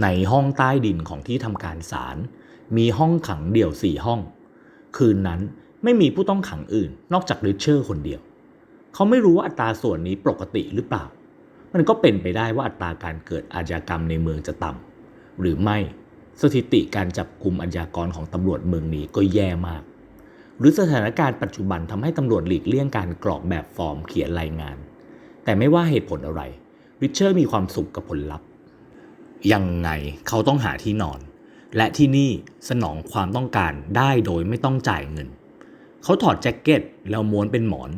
ในห้องใต้ดินของที่ทำการศาลมีห้องขังเดี่ยวสี่ห้อง คืนนั้นไม่มีผู้ต้องขังอื่น นอกจากริชเชอร์คนเดียว เขาไม่รู้ว่าอัตราส่วนนี้ปกติหรือเปล่า มันก็เป็นไปได้ว่าอัตราการเกิดอาชญากรรมในเมืองจะต่ำหรือไม่สถิติการจับกลุ่มอาชญากรของตำรวจเมืองนี้ก็แย่มาก หรือสถานการณ์ปัจจุบันทำให้ตำรวจหลีกเลี่ยงการกรอกแบบฟอร์มเขียนรายงาน แต่ไม่ว่าเหตุผลอะไรริชเชอร์มีความสุขกับผลลัพธ์ ยังไงเขาต้องหาที่นอน และที่นี่สนองความต้องการได้โดยไม่ต้องจ่ายเงิน เขาถอดแจ็คเก็ตแล้วม้วนเป็นหมอน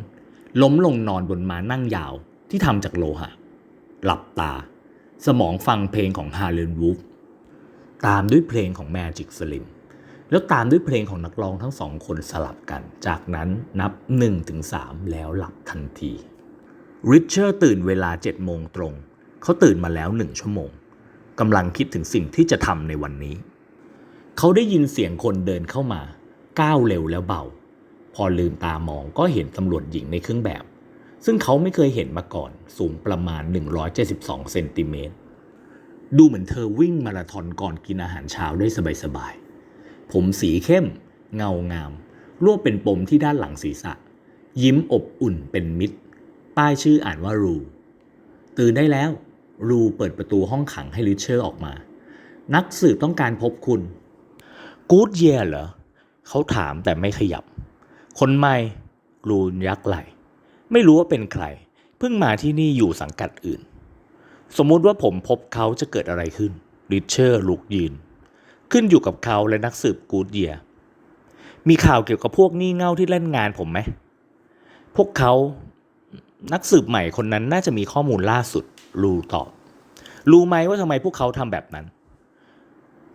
ล้มลงนอนบนม้านั่งยาวที่ทำจากโลหะ หลับตา สมองฟังเพลงของฮาร์เลนวูฟตามด้วยเพลงของแมจิกสลิมแล้วตามด้วยเพลงของนักร้องทั้งสองคนสลับกัน จากนั้นนับ 1-3 แล้วหลับทันที ริชเชอร์ตื่นเวลา7โมงตรง เขาตื่นมาแล้วหนึ่งชั่วโมง กำลังคิดถึงสิ่งที่จะทำในวันนี้ เขาได้ยินเสียงคนเดินเข้ามา ก้าวเร็วแล้วเบา พอลืมตามองก็เห็นตำรวจหญิงในเครื่องแบบ ซึ่งเขาไม่เคยเห็นมาก่อน สูงประมาณ 172เซนติเมตร ดูเหมือนเธอวิ่งมาราธอนก่อนกินอาหารเช้าได้สบายๆ ผมสีเข้ม เงางาม รวบเป็นปมที่ด้านหลังศีรษะ ยิ้มอบอุ่นเป็นมิตร ป้ายชื่ออ่านว่ารู ตื่นได้แล้ว รูเปิดประตูห้องขังให้ริชเชอร์ออกมา นักสืบต้องการพบคุณ กูดเยียเหรอ เขาถามแต่ไม่ขยับ คนใหม่รูนยักไหล ไม่รู้ว่าเป็นใคร เพิ่งมาที่นี่อยู่สังกัดอื่น สมมุติว่าผมพบเขาจะเกิดอะไรขึ้นริชเชอร์ลุกยืน ขึ้นอยู่กับเขาและนักสืบกูดเยีย มีข่าวเกี่ยวกับพวกงี่เง่าที่เล่นงานผมไหม พวกเขานักสืบใหม่คนนั้นน่าจะมีข้อมูลล่าสุด รูตอบ รู้ไหมว่าทำไมพวกเขาทำแบบนั้น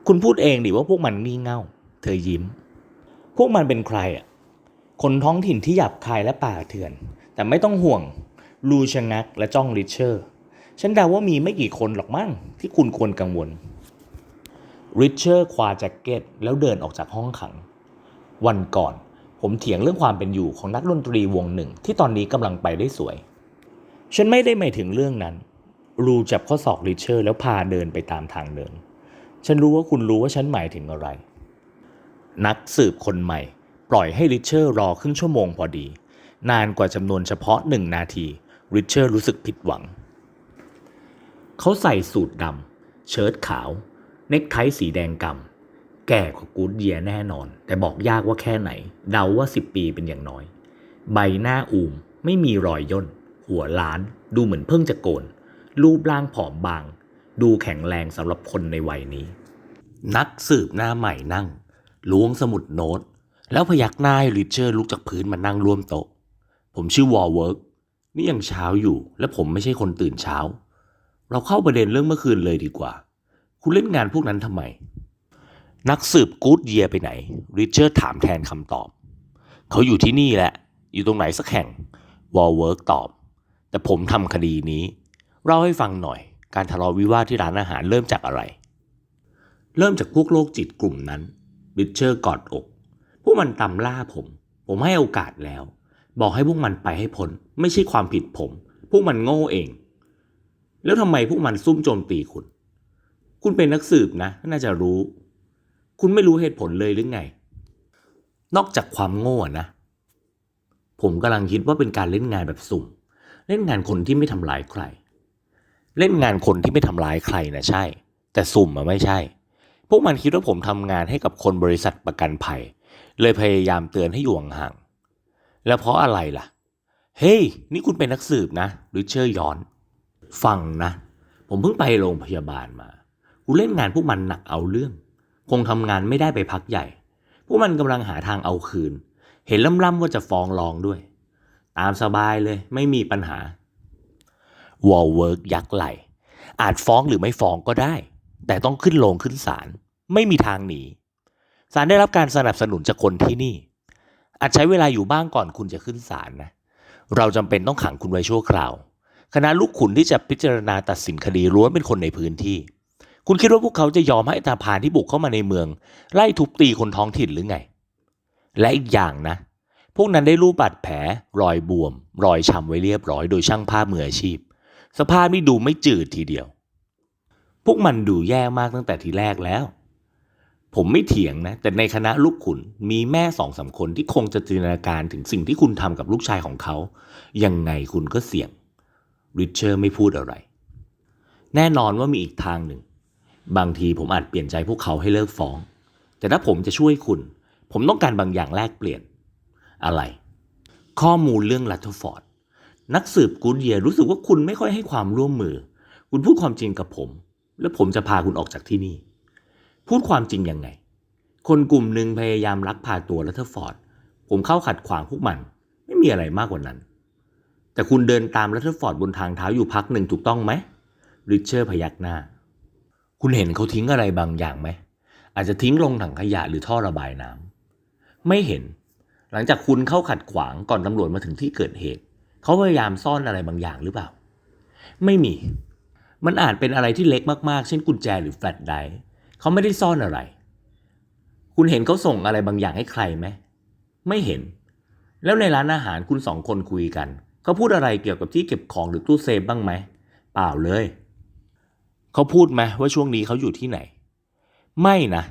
คุณพูดเองดิว่าพวกมันงี่เง่า เธอยิ้ม พวกมันเป็นใครอะ คนท้องถิ่นที่หยาบคายและป่าเถื่อน แต่ไม่ต้องห่วงรูชะงักและจ้องริชเชอร์ ฉันเดาว่ามีไม่กี่คนหรอกมั้งที่คุณควรกังวลริชเชอร์คว้าแจ็คเก็ตแล้วเดินออกจากห้องขัง วันก่อนผมเถียงเรื่องความเป็นอยู่ของนักดนตรีวงหนึ่งที่ตอนนี้กำลังไปได้สวย ฉันไม่ได้หมายถึงเรื่องนั้น รูจับข้อศอกริชเชอร์แล้วพาเดินไปตามทางเดิน ฉันรู้ว่าคุณรู้ว่าฉันหมายถึงอะไร นักสืบคนใหม่ ปล่อยให้ริชเชอร์รอครึ่งชั่วโมงพอดี นานกว่าจำนวนเฉพาะหนึ่งนาทีริชเชอร์รู้สึกผิดหวัง เขาใส่สูทดำเชิ้ตขาว เนคไทสีแดงกำแก่กว่ากูดเยียแน่นอน แต่บอกยากว่าแค่ไหน เดาว่า10ปีเป็นอย่างน้อย ใบหน้าอูมไม่มีรอยย่น หัวล้าน ดูเหมือนเพิ่งจะโกน รูปร่างผอมบาง ดูแข็งแรงสำหรับคนในวัยนี้ นักสืบหน้าใหม่นั่ง ล้วงสมุดโน้ต แล้วพยักหน้าให้ริชเชอร์ลุกจากพื้นมานั่งร่วมโต๊ะ ผมชื่อวอลเวิร์กนี่ยังเช้าอยู่ และผมไม่ใช่คนตื่นเช้า เราเข้าประเด็นเรื่องเมื่อคืนเลยดีกว่า คุณเล่นงานพวกนั้นทำไม นักสืบกู๊ดเยียไปไหนริชเชอร์ถามแทนคำตอบ เขาอยู่ที่นี่แหละ อยู่ตรงไหนสักแห่งวอลเวิร์กตอบ แต่ผมทำคดีนี้ เล่าให้ฟังหน่อยการทะเลาะวิวาทที่ร้านอาหารเริ่มจากอะไร เริ่มจากพวกโรคจิตกลุ่มนั้นริชเชอร์กอดอก พวกมันตามล่าผม ผมให้โอกาสแล้ว บอกให้พวกมันไปให้พ้นไม่ใช่ความผิดผม พวกมันโง่เอง แล้วทำไมพวกมันซุ่มโจมตีคุณ คุณเป็นนักสืบนะ น่าจะรู้ คุณไม่รู้เหตุผลเลยหรือไง นอกจากความโง่นะ ผมกำลังคิดว่าเป็นการเล่นงานแบบสุ่ม เล่นงานคนที่ไม่ทำร้ายใคร เล่นงานคนที่ไม่ทำร้ายใครนะใช่ แต่สุ่มอะไม่ใช่ พวกมันคิดว่าผมทำงานให้กับคนบริษัทประกันภัย เลยพยายามเตือนให้อยู่ห่างๆแล้วเพราะอะไรล่ะ เฮ้ยนี่คุณเป็นนักสืบนะริเชอร์ย้อน ฟังนะ ผมเพิ่งไปโรงพยาบาลมากูเล่นงานพวกมันหนักเอาเรื่อง คงทำงานไม่ได้ไปพักใหญ่ พวกมันกำลังหาทางเอาคืน เห็นล่ำๆว่าจะฟ้องร้องด้วย ตามสบายเลยไม่มีปัญหา วอลเวิร์กยักไหลอาจฟ้องหรือไม่ฟ้องก็ได้ แต่ต้องขึ้นโรงขึ้นศาลไม่มีทางหนีศาลได้รับการสนับสนุนจากคนที่นี่ อาจใช้เวลาอยู่บ้างก่อนคุณจะขึ้นศาลนะ เราจำเป็นต้องขังคุณไว้ชั่วคราว คณะลูกขุนที่จะพิจารณาตัดสินคดีล้วนเป็นคนในพื้นที่ คุณคิดว่าพวกเขาจะยอมให้ตาพานที่บุกเข้ามาในเมือง ไล่ทุบตีคนท้องถิ่นหรือไง และอีกอย่างนะ พวกนั้นได้รูปบาดแผล รอยบวม รอยช้ำไว้เรียบร้อย โดยช่างภาพมืออาชีพ สภาพนี่ดูไม่จืดทีเดียว พวกมันดูแย่มากตั้งแต่ทีแรกแล้ว ผมไม่เถียงนะ แต่ในคณะลูกขุนมีแม่สองสามคนที่คงจะจินตนาการถึงสิ่งที่คุณทำกับลูกชายของเขา ยังไงคุณก็เสี่ยง ริชเชอร์ไม่พูดอะไร แน่นอนว่ามีอีกทางหนึ่ง บางทีผมอาจเปลี่ยนใจพวกเขาให้เลิกฟ้อง แต่ถ้าผมจะช่วยคุณ ผมต้องการบางอย่างแลกเปลี่ยน อะไร ข้อมูลเรื่องลัตเทอร์ฟอร์ด นักสืบกูดเยียร์รู้สึกว่าคุณไม่ค่อยให้ความร่วมมือ คุณพูดความจริงกับผม แล้วผมจะพาคุณออกจากที่นี่ พูดความจริงยังไง คนกลุ่มหนึ่งพยายามลักพาตัวลัตเทอร์ฟอร์ด ผมเข้าขัดขวางพวกมัน ไม่มีอะไรมากกว่านั้น แต่คุณเดินตามลัตเทอร์ฟอร์ดบนทางเท้าอยู่พักหนึ่งถูกต้องไหมริชเชอร์พยักหน้า คุณเห็นเขาทิ้งอะไรบางอย่างไหม อาจจะทิ้งลงถังขยะหรือท่อระบายน้ำไม่เห็น หลังจากคุณเข้าขัดขวางก่อนตำรวจมาถึงที่เกิดเหตุ เขาพยายามซ่อนอะไรบางอย่างหรือเปล่า ไม่มี มันอาจเป็นอะไรที่เล็กมากๆ เช่นกุญแจหรือแฟลชไดร์เขาไม่ได้ซ่อนอะไร คุณเห็นเขาส่งอะไรบางอย่างให้ใครไหม ไม่เห็น แล้วในร้านอาหารคุณสองคนคุยกัน เขาพูดอะไรเกี่ยวกับที่เก็บของหรือตู้เซฟบ้างไหม เปล่าเลย เขาพูดไหมว่าช่วงนี้เขาอยู่ที่ไหน ไม่นะ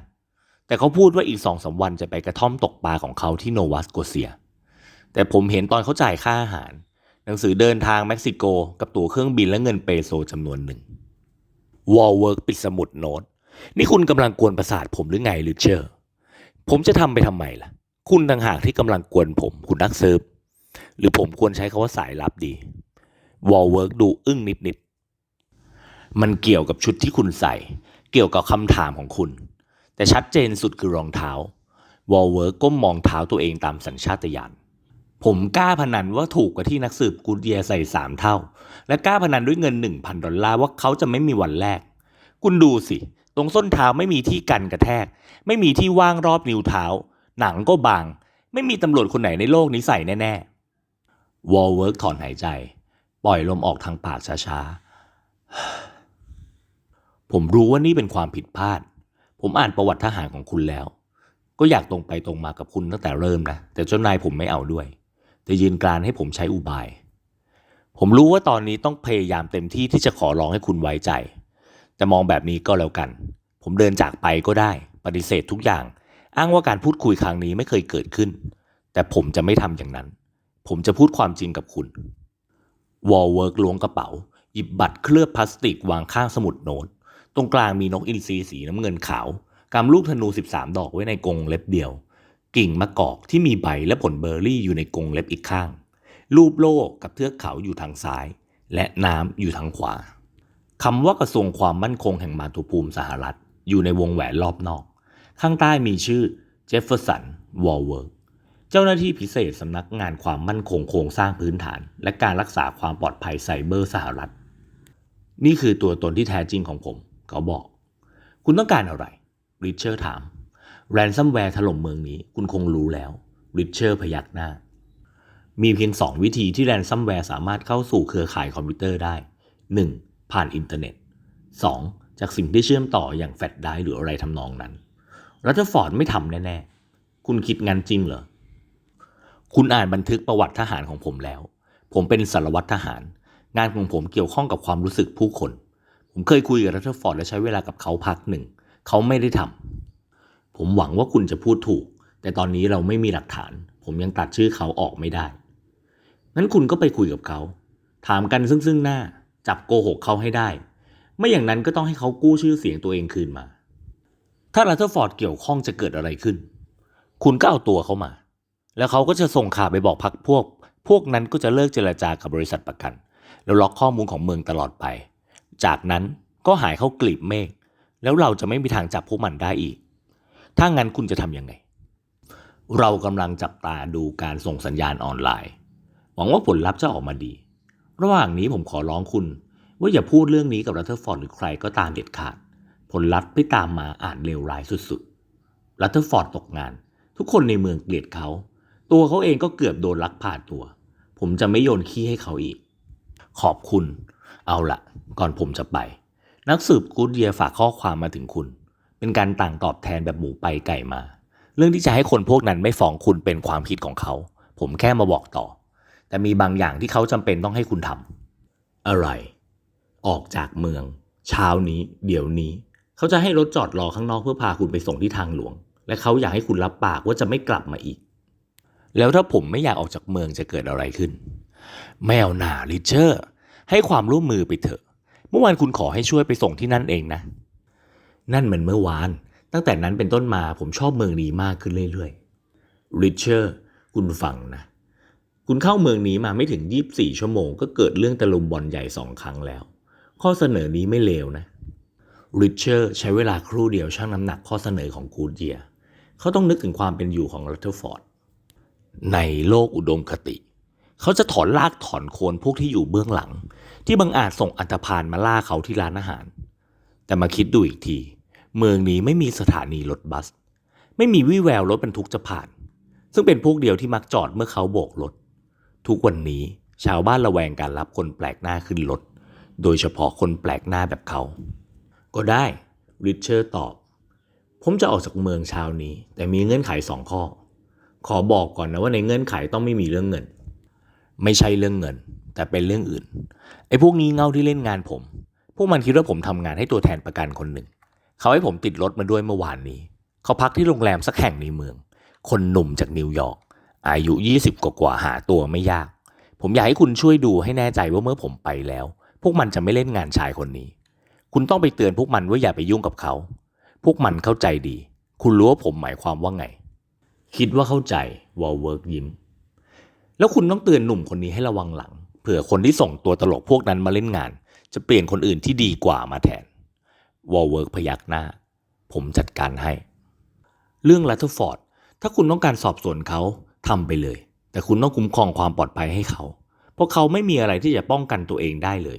แต่เขาพูดว่าอีกสองสาวันจะไปกระท่อมตกปลาของเขาที่โนวาสโกเซีย แต่ผมเห็นตอนเขาจ่ายค่าอาหาร หนังสือเดินทางเม็กซิโก กับตั๋วเครื่องบินและเงินเปโซจำนวนหนึ่งวอลเวิร์กปิดสมุดโน้ต นี่คุณกำลังกวนประสาทผมหรือไงลิเชอร์ ผมจะทำไปทำไมล่ะ คุณต่างหากที่กำลังกวนผมคุณนักเซิร์ฟหรือผมควรใช้คาว่าสายลับดีวอลเวิร์กดูอึ้งนิดๆ มันเกี่ยวกับชุดที่คุณใส่ เกี่ยวกับคำถามของคุณ แต่ชัดเจนสุดคือรองเท้าวอลเวิร์กก้มมองเท้าตัวเองตามสัญชาตญาณ ผมกล้าพนันว่าถูกกว่าที่นักสืบกูดเดียใส่สามเท่า และกล้าพนันด้วยเงิน 1,000 ดอลลาร์ว่าเขาจะไม่มีวันแรก คุณดูสิ ตรงส้นเท้าไม่มีที่กันกระแทก ไม่มีที่ว่างรอบนิ้วเท้า หนังก็บาง ไม่มีตำรวจคนไหนในโลกนี้ใส่แน่ๆวอลเวิร์กถอนหายใจ ปล่อยลมออกทางปากช้าๆ ผมรู้ว่านี่เป็นความผิดพลาด ผมอ่านประวัติทหารของคุณแล้ว ก็อยากตรงไปตรงมากับคุณตั้งแต่เริ่มนะ แต่เจ้านายผมไม่เอาด้วย จะยืนกรานให้ผมใช้อุบาย ผมรู้ว่าตอนนี้ต้องพยายามเต็มที่ที่จะขอร้องให้คุณไว้ใจ แต่มองแบบนี้ก็แล้วกัน ผมเดินจากไปก็ได้ ปฏิเสธทุกอย่าง อ้างว่าการพูดคุยครั้งนี้ไม่เคยเกิดขึ้น แต่ผมจะไม่ทำอย่างนั้น ผมจะพูดความจริงกับคุณ วอลเวิร์กล้วงกระเป๋า หยิบบัตรเคลือบพลาสติกวางข้างสมุดโน้ต ตรงกลางมีนกอินทรีสีน้ำเงินขาวกำลูกธนู 13 ดอกไว้ในกรงเล็บเดียว กิ่งมะกอกที่มีใบและผลเบอร์รี่อยู่ในกรงเล็บอีกข้าง รูปโลกกับเทือกเขาอยู่ทางซ้าย และน้ำอยู่ทางขวาคำว่ากระทรวงความมั่นคงแห่งมาตุภูมิสหรัฐ อยู่ในวงแหวนรอบนอก ข้างใต้มีชื่อเจฟเฟอร์สันวอลเวิร์กเจ้าหน้าที่พิเศษสำนักงานความมั่นคงโครงสร้างพื้นฐาน และการรักษาความปลอดภัยไซเบอร์สหรัฐ นี่คือตัวตนที่แท้จริงของผม เขาบอก คุณต้องการอะไรริชเชอร์ถาม แรนซัมแวร์ถล่มเมืองนี้คุณคงรู้แล้วริชเชอร์พยักหน้า มีเพียงสองวิธีที่แรนซัมแวร์สามารถเข้าสู่เครือข่ายคอมพิวเตอร์ได้ 1. ผ่านอินเทอร์เน็ต 2. จากสิ่งที่เชื่อมต่ออย่างแฟลชไดร์หรืออะไรทำนองนั้นรัตเทอร์ฟอร์ดไม่ทำแน่ๆ คุณคิดงั้นจริงเหรอ คุณอ่านบันทึกประวัติทหารของผมแล้ว ผมเป็นสารวัตรทหาร งานของผมเกี่ยวข้องกับความรู้สึกผู้คน ผมเคยคุยกับรัตเทอร์ฟอร์ดและใช้เวลากับเขาพักหนึ่ง เขาไม่ได้ทำ ผมหวังว่าคุณจะพูดถูก แต่ตอนนี้เราไม่มีหลักฐาน ผมยังตัดชื่อเขาออกไม่ได้งั้นคุณก็ไปคุยกับเขา ถามกันซึ่งซึ่งหน้า จับโกหกเขาให้ได้ ไม่อย่างนั้นก็ต้องให้เขากู้ชื่อเสียงตัวเองคืนมา ถ้ารัตเทอร์ฟอร์ดเกี่ยวข้องจะเกิดอะไรขึ้น คุณก็เอาตัวเขามา แล้วเขาก็จะส่งข่าวไปบอกพักพวก พวกนั้นก็จะเลิกเจรจากับบริษัทประกัน แล้วล็อกข้อมูลของเมืองตลอดไป จากนั้นก็หายเข้ากลีบเมฆ แล้วเราจะไม่มีทางจับพวกมันได้อีก ถ้างั้นคุณจะทำยังไง เรากำลังจับตาดูการส่งสัญญาณออนไลน์ หวังว่าผลลัพธ์จะออกมาดี ระหว่างนี้ผมขอร้องคุณ ว่าอย่าพูดเรื่องนี้กับรัตเทอร์ฟอร์ดหรือใครก็ตามเด็ดขาด ผลลัพธ์ที่ตามมาอาจเลวร้ายสุดๆ รัตเทอร์ฟอร์ดตกงาน ทุกคนในเมืองเกลียดเขา ตัวเขาเองก็เกือบโดนลักพาตัว ผมจะไม่โยนขี้ให้เขาอีก ขอบคุณ เอาละก่อนผมจะไป นักสืบกูดเดียฝากข้อความมาถึงคุณ เป็นการต่างตอบแทนแบบหมูไปไก่มา เรื่องที่จะให้คนพวกนั้นไม่ฟ้องคุณเป็นความคิดของเขา ผมแค่มาบอกต่อ แต่มีบางอย่างที่เขาจำเป็นต้องให้คุณทำอะไร ออกจากเมือง เช้านี้ เดี๋ยวนี้ เขาจะให้รถจอดรอข้างนอกเพื่อพาคุณไปส่งที่ทางหลวง และเขาอยากให้คุณรับปากว่าจะไม่กลับมาอีก แล้วถ้าผมไม่อยากออกจากเมืองจะเกิดอะไรขึ้นแมวหนาริเชอร์ ให้ความร่วมมือไปเถอะ เมื่อวานคุณขอให้ช่วยไปส่งที่นั่นเองนะ นั่นเหมือนเมื่อวาน ตั้งแต่นั้นเป็นต้นมาผมชอบเมืองนี้มากขึ้นเรื่อยๆริชเชอร์คุณฟังนะ คุณเข้าเมืองนี้มาไม่ถึง 24 ชั่วโมง ก็เกิดเรื่องตะลุมบอลใหญ่สองครั้งแล้ว ข้อเสนอนี้ไม่เลวนะริชเชอร์ใช้เวลาครู่เดียวชั่งน้ำหนักข้อเสนอของกูดเยียเขาต้องนึกถึงความเป็นอยู่ของรัตเทอร์ฟอร์ดในโลกอุดมคติ เขาจะถอนลากถอนโคนพวกที่อยู่เบื้องหลัง ที่บังอาจส่งอันธพาลมาล่าเขาที่ร้านอาหาร แต่มาคิดดูอีกที เมืองนี้ไม่มีสถานีรถบัส ไม่มีวี่แววรถบรรทุกจะผ่าน ซึ่งเป็นพวกเดียวที่มักจอดเมื่อเขาโบกรถ ทุกวันนี้ชาวบ้านระแวงการรับคนแปลกหน้าขึ้นรถ โดยเฉพาะคนแปลกหน้าแบบเขา ก็ได้ ริชเชอร์ตอบ ผมจะออกจากเมืองเช้านี้ แต่มีเงื่อนไขสองข้อ ขอบอกก่อนนะว่าในเงื่อนไขต้องไม่มีเรื่องเงิน ไม่ใช่เรื่องเงิน แต่เป็นเรื่องอื่น ไอ้พวกนี้เง่าที่เล่นงานผม พวกมันคิดว่าผมทำงานให้ตัวแทนประกันคนหนึ่ง เขาให้ผมติดรถมาด้วยเมื่อวานนี้ เขาพักที่โรงแรมสักแห่งในเมือง คนหนุ่มจากนิวยอร์กอายุ 20 กว่ากว่าหาตัวไม่ยาก ผมอยากให้คุณช่วยดูให้แน่ใจว่าเมื่อผมไปแล้ว พวกมันจะไม่เล่นงานชายคนนี้ คุณต้องไปเตือนพวกมันว่าอย่าไปยุ่งกับเขา พวกมันเข้าใจดี คุณรู้ว่าผมหมายความว่าไง คิดว่าเข้าใจวอลเวิร์กยิ้ม แล้วคุณต้องเตือนหนุ่มคนนี้ให้ระวังหลัง เผื่อคนที่ส่งตัวตลกพวกนั้นมาเล่นงาน จะเปลี่ยนคนอื่นที่ดีกว่ามาแทน วอลเวิร์กพยักหน้า ผมจัดการให้ เรื่องลัตเทอร์ฟอร์ดถ้าคุณต้องการสอบสวนเขาทำไปเลย แต่คุณต้องคุ้มครองความปลอดภัยให้เขา เพราะเขาไม่มีอะไรที่จะป้องกันตัวเองได้เลย